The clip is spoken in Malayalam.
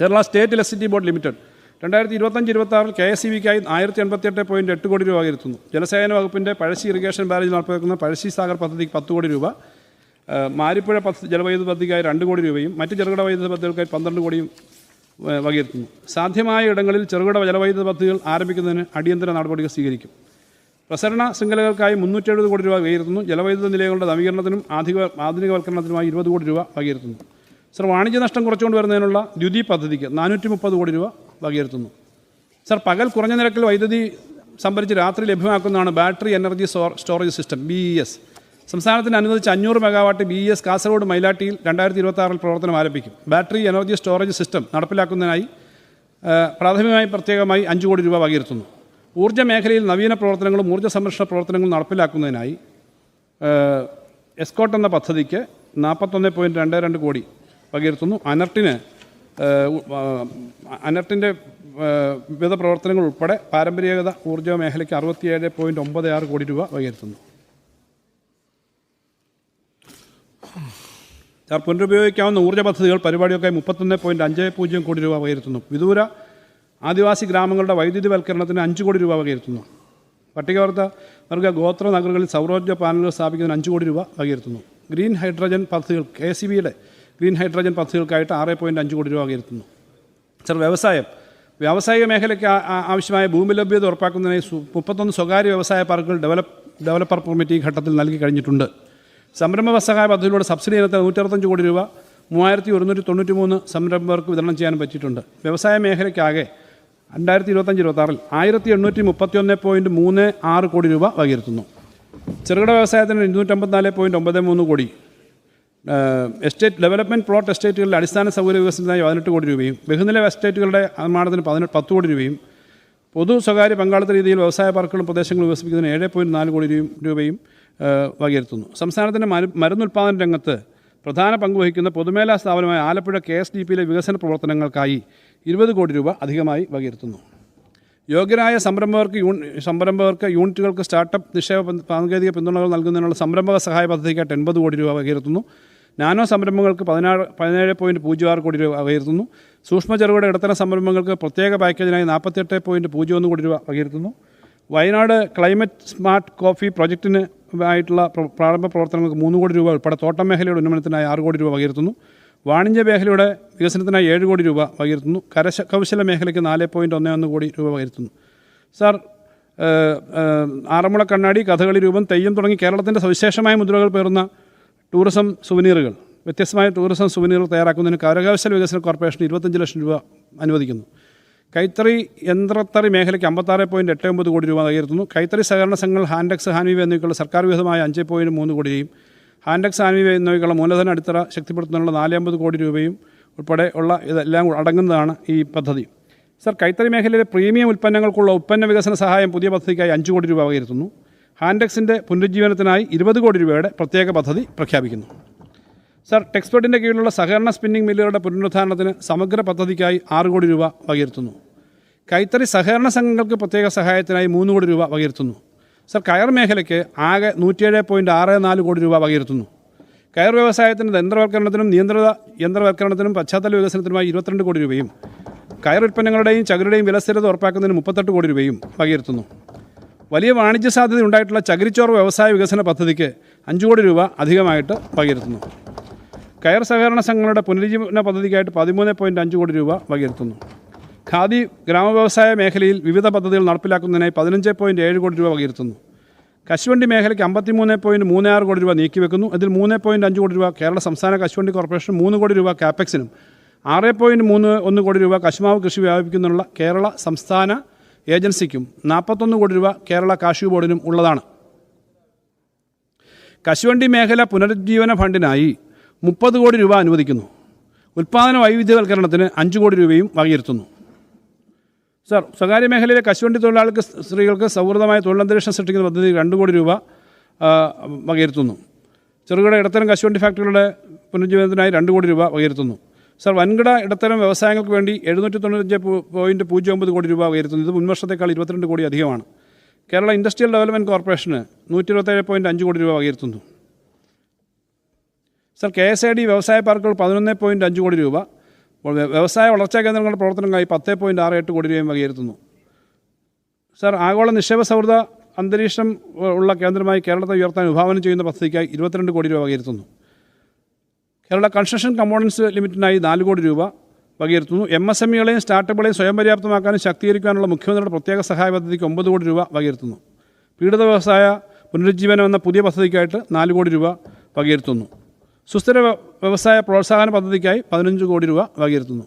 Kerala state electricity board limited രണ്ടായിരത്തി ഇരുപത്തഞ്ച് ഇരുപത്താറിൽ കെ എസ് സി ബിക്കായി ആയിരത്തി എൺപത്തിയെട്ട് പോയിന്റ് എട്ട് കോടി രൂപ വരുത്തുന്നു ജലസേചന വകുപ്പിന്റെ പഴശ്ശി ഇറിഗേഷൻ ബാരേജ് നടപ്പിലാക്കുന്ന പഴശ്ശി സാഗർ പദ്ധതിക്ക് പത്ത് കോടി രൂപ മാരിപ്പുഴ പദ്ധതി ജലവൈദ്യുത പദ്ധതിക്കായി രണ്ട് കോടി രൂപയും മറ്റ് ചെറുകിട വൈദ്യുത പദ്ധതികൾക്കായി പന്ത്രണ്ട് കോടിയും വകയിരുത്തുന്നു. സാധ്യമായ ഇടങ്ങളിൽ ചെറുകിട ജലവൈദ്യുത പദ്ധതികൾ ആരംഭിക്കുന്നതിന് അടിയന്തര നടപടികൾ സ്വീകരിക്കും. പ്രസരണ ശൃംഖലകൾക്കായി മുന്നൂറ്റി എഴുപത് കോടി രൂപ വകയിരുത്തുന്നു. ജലവൈദ്യുത നിലയങ്ങളുടെ നവീകരണത്തിനും ആധുനിക ആധുനികവൽക്കരണത്തിനുമായി ഇരുപത് കോടി രൂപ വകയിരുത്തുന്നു. സർ വാണിജ്യ നഷ്ടം കുറച്ചുകൊണ്ട് വരുന്നതിനുള്ള ദ്യുതി പദ്ധതിക്ക് നാനൂറ്റി മുപ്പത് കോടി രൂപ വകയിരുത്തുന്നു. സർ പകൽ കുറഞ്ഞ നിരക്കിൽ വൈദ്യുതി സംഭരിച്ച് രാത്രി ലഭ്യമാക്കുന്നതാണ് battery energy storage system B E S സംസ്ഥാനത്തിന് അനുവദിച്ച അഞ്ഞൂറ് megawatt B E S Kasaragod മൈലാട്ടിയിൽ രണ്ടായിരത്തി ഇരുപത്തി പ്രവർത്തനം ആരംഭിക്കും. ബാറ്ററി എനർജി സ്റ്റോറേജ് സിസ്റ്റം നടപ്പിലാക്കുന്നതിനായി പ്രാഥമികമായി പ്രത്യേകമായി അഞ്ച് കോടി രൂപ വകയിരുത്തുന്നു. ഊർജ മേഖലയിൽ നവീന പ്രവർത്തനങ്ങളും ഊർജ സംരക്ഷണ പ്രവർത്തനങ്ങളും നടപ്പിലാക്കുന്നതിനായി എസ്കോട്ട് എന്ന പദ്ധതിക്ക് നാൽപ്പത്തൊന്ന് പോയിന്റ് രണ്ട് രണ്ട് കോടി വകയിരുത്തുന്നു അനർട്ടിന് അനർട്ടിന്റെ വിവിധ പ്രവർത്തനങ്ങൾ ഉൾപ്പെടെ പാരമ്പര്യേകത ഊർജ മേഖലയ്ക്ക് അറുപത്തിയേഴ് പോയിന്റ് ഒമ്പത് ആറ് കോടി രൂപ വകയിരുത്തുന്നു പുനരുപയോഗിക്കാവുന്ന ഊർജ പദ്ധതികൾ പരിപാടിയൊക്കെ മുപ്പത്തൊന്ന് പോയിന്റ് അഞ്ച് പൂജ്യം കോടി രൂപ വകയിരുത്തുന്നു വിദൂര ആദിവാസി ഗ്രാമങ്ങളുടെ വൈദ്യുതിവൽക്കരണത്തിന് അഞ്ച് കോടി രൂപ വകയിരുത്തുന്നു പട്ടികവർത്ത വർഗ ഗോത്ര നഗരങ്ങളിൽ സൗരോർജ പാനലുകൾ സ്ഥാപിക്കുന്നതിന് അഞ്ച് കോടി രൂപ വകയിരുത്തുന്നു ഗ്രീൻ ഹൈഡ്രജൻ പദ്ധതികൾ കെ സി ബിയുടെ ഗ്രീൻ ഹൈഡ്രജൻ പദ്ധതികൾക്കായിട്ട് ആറ് പോയിന്റ് അഞ്ച് കോടി രൂപ കയറ്റുന്നു സർ വ്യവസായം. വ്യാവസായിക മേഖലയ്ക്ക് ആവശ്യമായ ഭൂമി ലഭ്യത ഉറപ്പാക്കുന്നതിനായി മുപ്പത്തൊന്ന് സ്വകാര്യ വ്യവസായ പാർക്കുകൾ ഡെവലപ്പ് ഡെവലപ്പർ പെർമിറ്റ് ഈ ഘട്ടത്തിൽ നൽകി കഴിഞ്ഞിട്ടുണ്ട്. സംരംഭക സഹായ പദ്ധതിയിലൂടെ സബ്സിഡി ഇനത്തിൽ നൂറ്ററുപത്തഞ്ച് കോടി രൂപ മൂവായിരത്തി ഒരുന്നൂറ്റി തൊണ്ണൂറ്റി മൂന്ന് സംരംഭകർക്ക് വിതരണം ചെയ്യാൻ പറ്റിയിട്ടുണ്ട്. വ്യവസായ മേഖലയ്ക്കാകെ രണ്ടായിരത്തി ഇരുപത്തഞ്ച് ഇരുപത്താറിൽ ആയിരത്തി എണ്ണൂറ്റി മുപ്പത്തി ഒന്ന് പോയിന്റ് മൂന്ന് ആറ് കോടി രൂപ വകയിരുത്തുന്നു. ചെറുകിട വ്യവസായത്തിന് ഇരുന്നൂറ്റമ്പത്തിനാല് പോയിന്റ് ഒമ്പത് മൂന്ന് കോടി എസ്റ്റേറ്റ് ഡെവലപ്മെന്റ് പ്ലോട്ട് എസ്റ്റേറ്റുകളുടെ അടിസ്ഥാന സൗകര്യ വികസനത്തിനായി പതിനെട്ട് കോടി രൂപയും ബഹുനില എസ്റ്റേറ്റുകളുടെ നിർമ്മാണത്തിന് പതിനെട്ട് പത്ത് കോടി രൂപയും പൊതു സ്വകാര്യ പങ്കാളിത്ത രീതിയിൽ വ്യവസായ പാർക്കുകളും പ്രദേശങ്ങളും വികസിപ്പിക്കുന്നതിന് ഏഴ് പോയിന്റ് നാല് കോടി രൂപയും വകയിരുത്തുന്നു. സംസ്ഥാനത്തിന്റെ മരു മരുന്നുൽപാദന രംഗത്ത് പ്രധാന പങ്ക് വഹിക്കുന്ന പൊതുമേഖലാ സ്ഥാപനമായ ആലപ്പുഴ കെ എസ് ഡി പിയിലെ വികസന പ്രവർത്തനങ്ങൾക്കായി ഇരുപത് കോടി രൂപ അധികമായി വകയിരുത്തുന്നു. യോഗ്യരായ സംരംഭകർക്ക് യൂൺ സംരംഭകർക്ക് യൂണിറ്റുകൾക്ക് സ്റ്റാർട്ടപ്പ് നിക്ഷേപ സാങ്കേതിക പിന്തുണകൾ നൽകുന്നതിനുള്ള സംരംഭക സഹായ പദ്ധതിക്കായിട്ട് എൺപത് കോടി രൂപ വകയിരുത്തുന്നു. നാനോ സംരംഭങ്ങൾക്ക് പതിനാറ് പതിനേഴ് പോയിന്റ് പൂജ്യം ആറ് കോടി രൂപ വകയിരുത്തുന്നു സൂക്ഷ്മ ചെറുകിട ഇടത്തരം സംരംഭങ്ങൾക്ക് പ്രത്യേക പാക്കേജിനായി നാൽപ്പത്തെട്ട് പോയിന്റ് പൂജ്യം ഒന്ന് കോടി രൂപ വകയിരുത്തുന്നു വയനാട് ക്ലൈമറ്റ് സ്മാർട്ട് കോഫി പ്രൊജക്റ്റിന് ആയിട്ടുള്ള പ്ര- പ്രാരംഭ പ്രവർത്തനങ്ങൾക്ക് മൂന്ന് കോടി രൂപ ഉൾപ്പെടെ തോട്ടം മേഖലയുടെ ഉന്നമനത്തിനായി ആറ് കോടി രൂപ വകയിരുത്തുന്നു വാണിജ്യ മേഖലയുടെ വികസനത്തിനായി ഏഴ് കോടി രൂപ വകയിരുത്തുന്നു കരശ കൗശല മേഖലയ്ക്ക് നാല് പോയിന്റ് ഒന്ന് ഒന്ന് കോടി രൂപ വകയിരുത്തുന്നു സാർ ആറന്മുള കണ്ണാടി കഥകളി രൂപം തെയ്യം തുടങ്ങി കേരളത്തിന്റെ സവിശേഷമായ മുദ്രകൾ പേറുന്ന ടൂറിസം സുവനീറുകൾ. വ്യത്യസ്തമായ ടൂറിസം സുവനീറുകൾ തയ്യാറാക്കുന്നതിന് കരകൗശല വികസന കോർപ്പറേഷൻ ഇരുപത്തഞ്ച് ലക്ഷം രൂപ അനുവദിക്കുന്നു. കൈത്തറി യന്ത്രത്തറി മേഖലയ്ക്ക് അമ്പത്താറ് പോയിന്റ് എട്ട് ഒമ്പത് കോടി രൂപ നൽകിയിരുന്നു കൈത്തറി സഹകരണ സംഘങ്ങൾ ഹാൻഡെക്സ് ഹാൻവീവ് എന്നിവയ്ക്കുള്ള സർക്കാർ വിഹിതമായ അഞ്ച് പോയിന്റ് മൂന്ന് കോടിയും ഹാൻഡെക്സ് ഹാൻവീവ് എന്നിവയ്ക്കുള്ള മൂലധന അടിത്തറ ശക്തിപ്പെടുത്തുന്നതിനുള്ള നാല് അമ്പത് കോടി രൂപയും ഉൾപ്പെടെ ഉള്ള ഇതെല്ലാം അടങ്ങുന്നതാണ് ഈ പദ്ധതി. സർ കൈത്തറി മേഖലയിലെ പ്രീമിയം ഉൽപ്പന്നങ്ങൾക്കുള്ള ഉൽപ്പന്ന വികസന സഹായം പുതിയ പദ്ധതിക്കായി അഞ്ച് കോടി രൂപ വകയിരുത്തുന്നു ഹാൻഡെക്സിന്റെ പുനരുജ്ജീവനത്തിനായി ഇരുപത് കോടി രൂപയുടെ പ്രത്യേക പദ്ധതി പ്രഖ്യാപിക്കുന്നു. സർ ടെക്സ്പെർട്ടിന്റെ കീഴിലുള്ള സഹകരണ സ്പിന്നിംഗ് മില്ലുകളുടെ പുനരുദ്ധാരണത്തിന് സമഗ്ര പദ്ധതിക്കായി ആറ് കോടി രൂപ വകയിരുത്തുന്നു. കൈത്തറി സഹകരണ സംഘങ്ങൾക്ക് പ്രത്യേക സഹായത്തിനായി മൂന്ന് കോടി രൂപ വകയിരുത്തുന്നു. സർ കയർ മേഖലയ്ക്ക് ആകെ നൂറ്റിയേഴ് പോയിന്റ് ആറ് നാല് കോടി രൂപ വകയിരുത്തുന്നു. കയർ വ്യവസായത്തിന്റെ യന്ത്രവൽക്കരണത്തിനും നിയന്ത്രിത യന്ത്രവൽക്കരണത്തിനും പശ്ചാത്തല വികസനത്തിനുമായി ഇരുപത്തിരണ്ട് കോടി രൂപയും കയർ ഉൽപ്പന്നങ്ങളുടെയും ചകരുടെയും വിലസ്ഥിരത ഉറപ്പാക്കുന്നതിന് മുപ്പത്തെട്ട് കോടി രൂപയും വകയിരുത്തുന്നു. വലിയ വാണിജ്യ സാധ്യത ഉണ്ടായിട്ടുള്ള ചകിരിച്ചോറ് വ്യവസായ വികസന പദ്ധതിക്ക് അഞ്ച് കോടി രൂപ അധികമായിട്ട് വകയിരുത്തുന്നു. കയർ സഹകരണ സംഘങ്ങളുടെ പുനരുജ്ജീവന പദ്ധതിക്കായിട്ട് പതിമൂന്ന് പോയിന്റ് അഞ്ച് കോടി രൂപ വകയിരുത്തുന്നു. ഖാദി ഗ്രാമവ്യവസായ മേഖലയിൽ വിവിധ പദ്ധതികൾ നടപ്പിലാക്കുന്നതിനായി പതിനഞ്ച് പോയിന്റ് ഏഴ് കോടി രൂപ വകയിരുത്തുന്നു. കശുവണ്ടി മേഖലയ്ക്ക് അമ്പത്തിമൂന്ന് പോയിന്റ് മൂന്ന് ആറ് കോടി രൂപ നീക്കിവെക്കുന്നു. ഇതിൽ മൂന്ന് പോയിന്റ് അഞ്ച് കോടി രൂപ കേരള സംസ്ഥാന കശുവണ്ടി കോർപ്പറേഷൻ മൂന്ന് കോടി രൂപ കാപ്പക്സിനും ആറ് പോയിന്റ് മൂന്ന് ഒന്ന് കോടി രൂപ കശുമാവ് കൃഷി വ്യാപിപ്പിക്കുന്നതിനുള്ള കേരള സംസ്ഥാന ഏജൻസിക്കും നാൽപ്പത്തൊന്ന് കോടി രൂപ കേരള കാർഷിക ബോർഡിനും ഉള്ളതാണ്. കശുവണ്ടി മേഖല പുനരുജ്ജീവന ഫണ്ടിനായി മുപ്പത് കോടി രൂപ അനുവദിക്കുന്നു. ഉൽപ്പാദന വൈവിധ്യവൽക്കരണത്തിന് അഞ്ച് കോടി രൂപയും വകയിരുത്തുന്നു. സർ സ്വകാര്യ മേഖലയിലെ കശുവണ്ടി തൊഴിലാളികൾക്ക് സ്ത്രീകൾക്ക് സൗഹൃദമായ തൊഴിലന്തരീക്ഷം സൃഷ്ടിക്കുന്ന പദ്ധതി രണ്ട് കോടി രൂപ വകയിരുത്തുന്നു. ചെറുകിട ഇടത്തരം കശുവണ്ടി ഫാക്ടറികളുടെ പുനരുജ്ജീവനത്തിനായി രണ്ട് കോടി രൂപ വകയിരുത്തുന്നു. സർ വൻകിട ഇടത്തരം വ്യവസായങ്ങൾക്ക് വേണ്ടി എഴുന്നൂറ്റി തൊണ്ണൂറ്റഞ്ച് പോയിന്റ് പൂജ്യം ഒമ്പത് കോടി രൂപ ഉയർത്തുന്നു. ഇത് മുൻവർഷത്തേക്കാൾ ഇരുപത്തിരണ്ട് കോടി അധികമാണ്. കേരള ഇൻഡസ്ട്രിയൽ ഡെവലപ്മെന്റ് കോർപ്പറേഷന് നൂറ്റി ഇരുപത്തേഴ് പോയിന്റ് അഞ്ച് കോടി രൂപ ഉയർത്തുന്നു. Sir K S I D വ്യവസായ പാർക്കുകൾ പതിനൊന്ന് പോയിന്റ് അഞ്ച് കോടി രൂപ. വ്യവസായ വളർച്ചാ കേന്ദ്രങ്ങളുടെ പ്രവർത്തനങ്ങൾക്കായി പത്ത് പോയിന്റ് ആറ് എട്ട് കോടി രൂപയും വകയിരുത്തുന്നു സാർ ആഗോള നിക്ഷേപ സൗഹൃദ അന്തരീക്ഷം ഉള്ള കേന്ദ്രമായി കേരളത്തെ ഉയർത്താൻ വിഭാവനം ചെയ്യുന്ന പദ്ധതിക്കായി ഇരുപത്തിരണ്ട് കോടി രൂപ വകയിരുത്തുന്നു കേരള കൺസ്ട്രക്ഷൻ കമ്പോണൻസ് ലിമിറ്റിനായി നാല് കോടി രൂപ വകയിരുത്തുന്നു. എം എസ് എം ഇകളെയും സ്റ്റാർട്ടപ്പുകളെയും സ്വയം പര്യാപ്തമാക്കാനും ശാക്തീകരിക്കാനുള്ള മുഖ്യമന്ത്രിയുടെ പ്രത്യേക സഹായ പദ്ധതിക്ക് ഒമ്പത് കോടി രൂപ വകയിരുത്തുന്നു. പീഡിത വ്യവസായ പുനരുജ്ജീവനം എന്ന പുതിയ പദ്ധതിക്കായിട്ട് നാല് കോടി രൂപ വകയിരുത്തുന്നു. സുസ്ഥിര വ്യവസായ പ്രോത്സാഹന പദ്ധതിക്കായി പതിനഞ്ച് കോടി രൂപ വകയിരുത്തുന്നു.